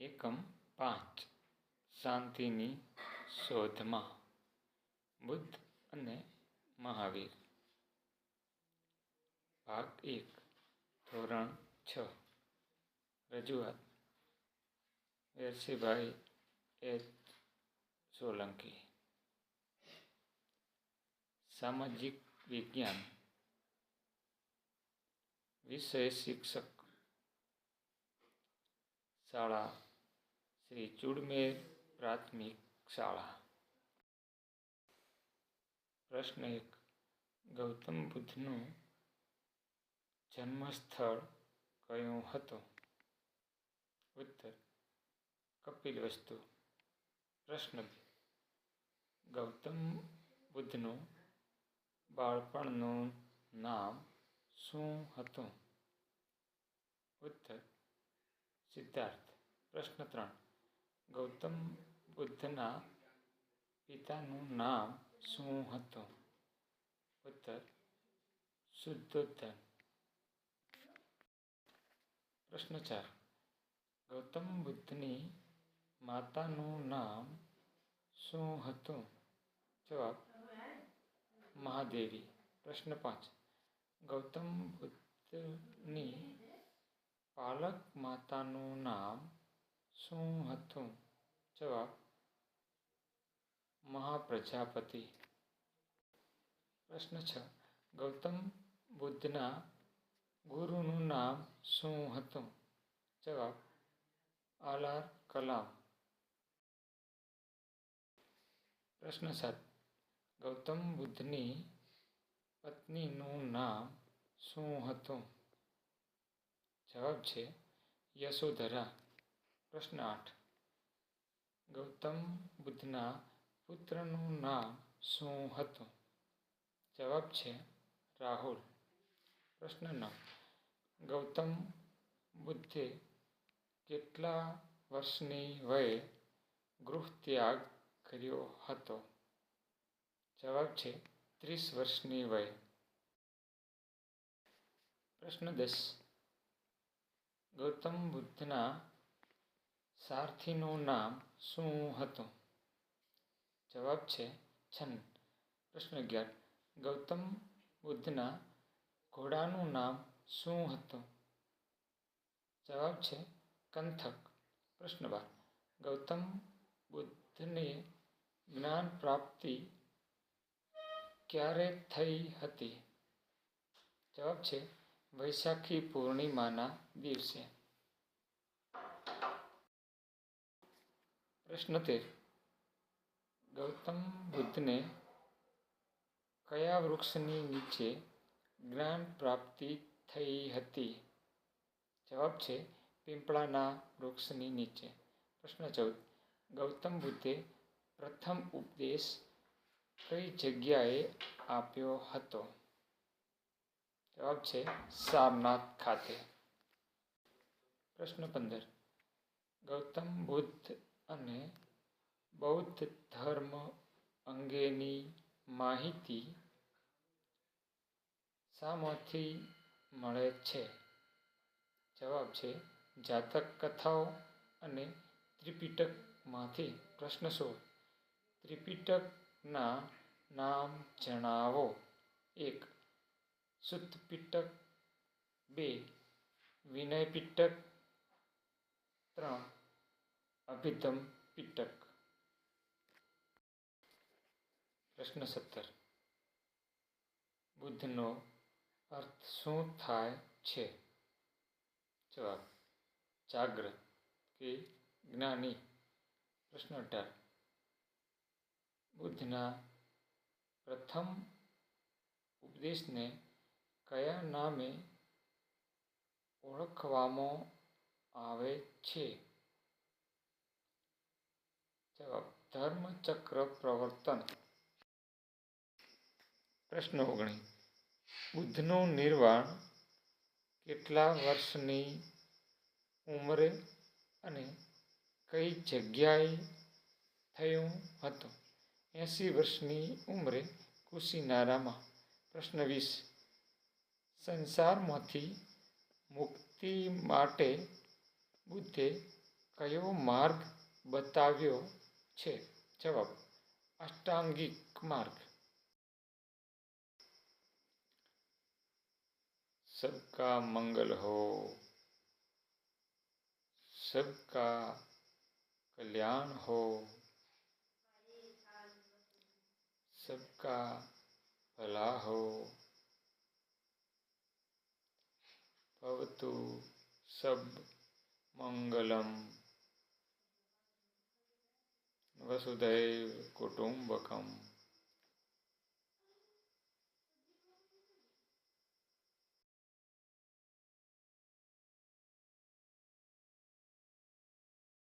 એકમ પાંચ શાંતિની શોધમાં બુદ્ધ અને મહાવીર. ભાગ એક, ધોરણ છ. રજૂઆત. વેરસીભાઈ એચ. સોલંકી. સામાજિક વિજ્ઞાન. વિષય શિક્ષક. શાળા શ્રી ચુડમેર પ્રાથમિક શાળા. પ્રશ્ન એક. ગૌતમ બુદ્ધનું જન્મસ્થળ કયું હતું? ઉત્તર. કપિલવસ્તુ પ્રશ્ન બે. ગૌતમ બુદ્ધનું બાળપણનું નામ શું હતું? ઉત્તર. સિદ્ધાર્થ. પ્રશ્ન ત્રણ. ગૌતમ બુદ્ધના પિતાનું નામ શું હતું? ઉત્તર શુદ્ધોધન પ્રશ્ન ચાર. ગૌતમ બુદ્ધની માતાનું નામ શું હતું? જવાબ, મહાદેવી. પ્રશ્ન પાંચ. ગૌતમ બુદ્ધની પાલક માતાનું નામ શું હતું? જવાબ મહાપ્રજાપતિ. પ્રશ્ન છ. ગૌતમ બુદ્ધના ગુરુનું નામ શું હતું? જવાબ, આલાર કલામ. પ્રશ્ન સાત. ગૌતમ બુદ્ધની પત્નીનું નામ શું હતું? જવાબ છે, યશોધરા. પ્રશ્ન આઠ. ગૌતમ બુદ્ધના પુત્રનું નામ શું હતું? જવાબ છે રાહુલ. પ્રશ્ન નવ. ગૌતમ બુદ્ધે કેટલા વર્ષની વયે ગૃહ ત્યાગ કર્યો હતો? જવાબ છે ત્રીસ વર્ષની વયે. પ્રશ્ન દસ. ગૌતમ બુદ્ધના સારથીનું નામ શું હતું? જવાબ છે છન પ્રશ્ન અગિયાર. ગૌતમ બુદ્ધના ઘોડાનું નામ શું હતું? જવાબ છે કંથક. પ્રશ્ન બાર. ગૌતમ બુદ્ધને જ્ઞાન પ્રાપ્તિ ક્યારે થઈ હતી? જવાબ છે વૈશાખી પૂર્ણિમાના દિવસે. પ્રશ્ન તેર ગૌતમ બુદ્ધને કયા વૃક્ષની નીચે જ્ઞાન પ્રાપ્તિ થઈ હતી? જવાબ છે પીપળાના વૃક્ષની નીચે. પ્રશ્ન ચૌદ. ગૌતમ બુદ્ધે પ્રથમ ઉપદેશ કઈ જગ્યાએ આપ્યો હતો? જવાબ છે સારનાથ ખાતે. પ્રશ્ન પંદર. ગૌતમ બુદ્ધ અને બૌદ્ધ ધર્મ અંગેની માહિતી શામાંથી મળે છે. જવાબ છે, જાતક કથાઓ અને ત્રિપિટકમાંથી પ્રશ્ન શું ત્રિપિટકના નામ જણાવો. એક, સુતપિટક. બે, વિનયપિટક. ત્રણ અભિધમ પિટક પ્રશ્ન સત્તર બુદ્ધનો અર્થ શું થાય છે જવાબ જાગ્રત કે જ્ઞાની પ્રશ્ન અઢાર બુદ્ધના પ્રથમ ઉપદેશને કયા નામે ઓળખવામાં આવે છે ધર્મચક્ર પ્રવર્તન. પ્રશ્ન ઓગણી બુદ્ધનું નિર્વાણ કેટલા વર્ષની ઉંમરે અને કઈ જગ્યાએ થયું હતું? એંસી વર્ષની ઉંમરે કુશીનારામાં. પ્રશ્ન વીસ. સંસારમાંથી મુક્તિ માટે બુદ્ધે કયો માર્ગ બતાવ્યો? छ, जवाब, अष्टांगिक मार्ग। सबका मंगल हो, सबका कल्याण हो, सबका भला हो। भवतु सब मंगलम। વસુધૈવ કુટુંબકમ